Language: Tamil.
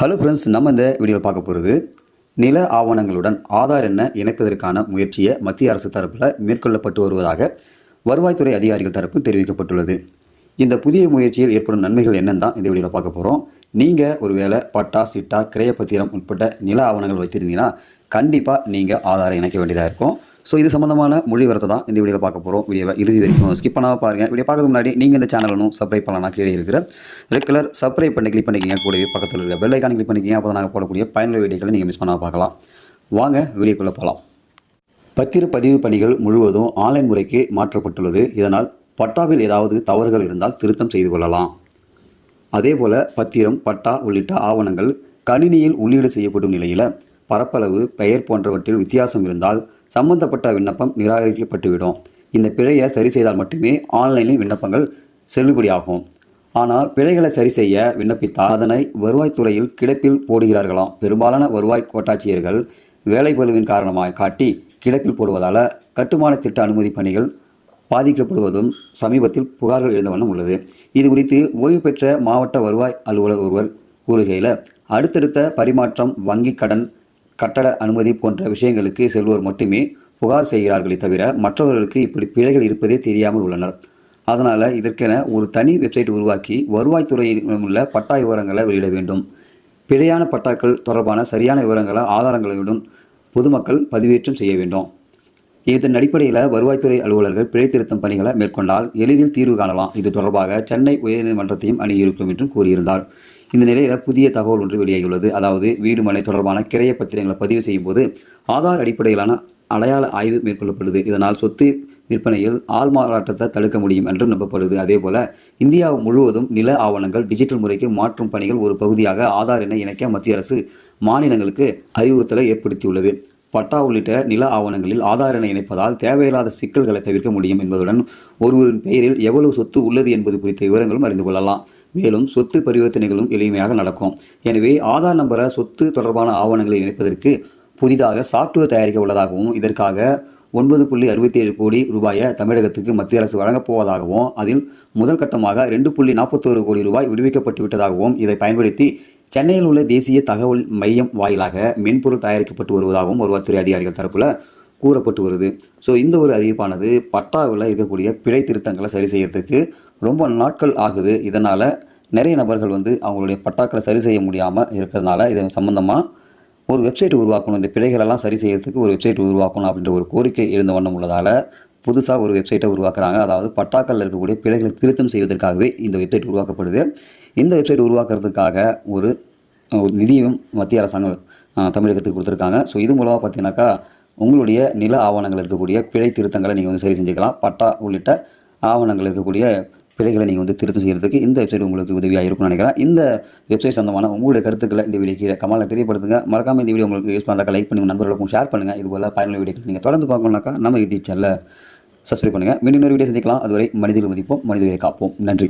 ஹலோ ஃப்ரெண்ட்ஸ் நம்ம இந்த வீடியோவில் பார்க்க போகிறது நில ஆவணங்களுடன் ஆதார் எண்ணை இணைப்பதற்கான முயற்சியை மத்திய அரசு தரப்பில் மேற்கொள்ளப்பட்டு வருவதாக வருவாய்த்துறை அதிகாரிகள் தரப்பு தெரிவிக்கப்பட்டுள்ளது. இந்த புதிய முயற்சியில் ஏற்படும் நன்மைகள் என்னன்னு தான் இந்த வீடியோவில் பார்க்க போகிறோம் நீங்கள் ஒருவேளை பட்டா சிட்டா கிரைய பத்திரம் உட்பட்ட நில ஆவணங்கள் வைத்திருந்தீங்கன்னா கண்டிப்பாக நீங்கள் ஆதாரை இணைக்க வேண்டியதாக இருக்கும். ஸோ இது சம்மந்தமான மொழி வரத்தை தான் இந்த வீடியோவில் பார்க்க போகிறோம் வீடியோவை இறுதி வரைக்கும் ஸ்கிப் பண்ணாமல் பாருங்கள் வீடியோ பார்க்கறதுக்கு முன்னாடி நீங்கள் இந்த சேனலும் சப்ஸ்கிரைப் பண்ணலாம் கீழே இருக்கிற ரெட் கலர் சப்ஸ்கிரைப் பண்ணி கிளிக் பண்ணிக்கிங்க. கூடவே பக்கத்தில் இருக்கிற பெல் ஐக்கான் கிளிக் பண்ணிக்கிங்க. அப்போ நாங்கள் போடக்கூடிய பயனுள்ள வீடியோக்களை நீங்கள் மிஸ் பண்ணாமல் பார்க்கலாம். வாங்க வீடியோக்குள்ளே போகலாம் பத்திரப்பதிவு பணிகள் முழுவதும் ஆன்லைன் முறைக்கு மாற்றப்பட்டுள்ளது. இதனால் பட்டாவில் ஏதாவது தவறுகள் இருந்தால் திருத்தம் செய்து கொள்ளலாம். அதேபோல் பத்திரம் பட்டா உள்ளிட்ட ஆவணங்கள் கணினியில் உள்ளீடு செய்யப்படும் நிலையில் பரப்பளவு பெயர் போன்றவற்றில் வித்தியாசம் இருந்தால் சம்பந்தப்பட்ட விண்ணப்பம் நிராகரிக்கப்பட்டுவிடும். இந்த பிழையை சரி செய்தால் மட்டுமே ஆன்லைனில் விண்ணப்பங்கள் செல்லுபடியாகும். ஆனால் பிழைகளை சரி செய்ய விண்ணப்பித்தால் அதனை வருவாய்த்துறையில் கிடப்பில் போடுகிறார்களாம். பெரும்பாலான வருவாய் கோட்டாட்சியர்கள் வேலைப்பளுவின் காரணமாக காட்டி கிடப்பில் போடுவதால் கட்டுமான திட்ட அனுமதி பணிகள் பாதிக்கப்படுவதும் சமீபத்தில் புகார்கள் எழுந்த வண்ணம் உள்ளது. இது குறித்து ஓய்வு பெற்ற மாவட்ட வருவாய் அலுவலர் ஒருவர் கூறுகையில் அடுத்தடுத்த பரிமாற்றம் வங்கி கடன் கட்டட அனுமதி போன்ற விஷயங்களுக்கு செல்வோர் மட்டுமே புகார் செய்கிறார்களே தவிர மற்றவர்களுக்கு இப்படி பிழைகள் இருப்பதே தெரியாமல் உள்ளனர். அதனால் இதற்கென ஒரு தனி வெப்சைட் உருவாக்கி வருவாய்த்துறையில் உள்ள பட்டா விவரங்களை வெளியிட வேண்டும். பிழையான பட்டாக்கள் தொடர்பான சரியான விவரங்களை ஆதாரங்களுடன் பொதுமக்கள் பதிவேற்றம் செய்ய வேண்டும். இதன் அடிப்படையில் வருவாய்த்துறை அலுவலர்கள் பிழை திருத்தம் பணிகளை மேற்கொண்டால் எளிதில் தீர்வு காணலாம். இது தொடர்பாக சென்னை உயர்நீதிமன்றத்தையும் அணுகியிருக்கும் என்றும் கூறியிருந்தார். இந்த நிலையில் புதிய தகவல் ஒன்று வெளியாகியுள்ளது. அதாவது வீடு மனை தொடர்பான கிரைய பத்திரங்களை பதிவு செய்யும் போது ஆதார் அடிப்படையிலான அடையாள ஆய்வு மேற்கொள்ளப்படுது. இதனால் சொத்து விற்பனையில் ஆள் மாறாட்டத்தை தடுக்க முடியும் என்றும் நம்பப்படுது. அதேபோல இந்தியா முழுவதும் நில ஆவணங்கள் டிஜிட்டல் முறைக்கு மாற்றும் பணிகள் ஒரு பகுதியாக ஆதார் என இணைக்க மத்திய அரசு மாநிலங்களுக்கு அறிவுறுத்தலை ஏற்படுத்தியுள்ளது. பட்டா உள்ளிட்ட நில ஆவணங்களில் ஆதார் எண்ணை இணைப்பதால் தேவையில்லாத சிக்கல்களை தவிர்க்க முடியும் என்பதுடன் ஒருவரின் பெயரில் எவ்வளவு சொத்து உள்ளது என்பது குறித்த விவரங்களும் அறிந்து கொள்ளலாம். மேலும் சொத்து பரிவர்த்தனைகளும் எளிமையாக நடக்கும். எனவே ஆதார் நம்பரை சொத்து தொடர்பான ஆவணங்களை இணைப்பதற்கு புதிதாக சாஃப்ட்வேர் தயாரிக்க உள்ளதாகவும் இதற்காக ஒன்பது புள்ளி அறுபத்தி ஏழு கோடி ரூபாயை தமிழகத்துக்கு மத்திய அரசு வழங்கப் போவதாகவும் அதில் முதல் கட்டமாக ரெண்டு புள்ளி நாற்பத்தோரு கோடி ரூபாய் விடுவிக்கப்பட்டு விட்டதாகவும் இதை பயன்படுத்தி சென்னையில் உள்ள தேசிய தகவல் மையம் வாயிலாக மென்பொருள் தயாரிக்கப்பட்டு வருவதாகவும் வருவாய்த்துறை அதிகாரிகள் தரப்பில் கூறப்பட்டு வருது. ஸோ இந்த ஒரு அறிவிப்பானது பட்டாவில் இருக்கக்கூடிய பிழை திருத்தங்களை சரி செய்யறதுக்கு ரொம்ப நாட்கள் ஆகுது. இதனால் நிறைய நபர்கள் வந்து அவங்களுடைய பட்டாக்களை சரி செய்ய முடியாமல் இருக்கிறதுனால இதன் சம்மந்தமாக ஒரு வெப்சைட் உருவாக்கணும். இந்த பிழைகளெல்லாம் சரி செய்யறதுக்கு ஒரு வெப்சைட் உருவாக்கணும் அப்படின்ற ஒரு கோரிக்கை எழுந்த வண்ணம் உள்ளதால் புதுசாக ஒரு வெப்சைட்டை உருவாக்குறாங்க. அதாவது பட்டாக்களில் இருக்கக்கூடிய பிழைகளை திருத்தம் செய்வதற்காகவே இந்த வெப்சைட் உருவாக்கப்படுது. இந்த வெப்சைட் உருவாக்குறதுக்காக ஒரு நிதியும் மத்திய அரசாங்கம் தமிழகத்துக்கு கொடுத்துருக்காங்க. ஸோ இது மூலமாக பார்த்தீங்கன்னாக்கா உங்களுடைய நில ஆவணங்கள் இருக்கக்கூடிய பிழை திருத்தங்களை நீங்கள் வந்து சரி செஞ்சுக்கலாம். பட்டா உள்ளிட்ட ஆவணங்கள் இருக்கக்கூடிய பிழைகளை நீங்கள் வந்து திருத்தம் செய்கிறதுக்கு இந்த வெப்சைட் உங்களுக்கு உதவியாக இருக்கும்னு நினைக்கிறேன். இந்த வெப்சைட் சம்பந்தமான உங்களுடைய கருத்துக்களை இந்த வீடியோ கீழே கமலில் தெரியப்படுத்துங்க. மறக்காமல் இந்த வீடியோ உங்களுக்கு யூஸ் பண்ணாக்கா லைக் பண்ணி உங்க நண்பர்களுக்கும் ஷேர் பண்ணுங்கள் இது போல் பயனுள்ள வீடியோக்கள் நீங்கள் தொடர்ந்து பார்க்கணும்னாக்கா நம்ம யூடியூப் சேனலில் சப்ஸ்கிரைப் பண்ணுங்கள் மீண்டும் இன்னொரு வீடியோ சந்திக்கலாம். அதுவரை மனிதர்கள் மதிப்போம் மனிதர்களை காப்போம். நன்றி.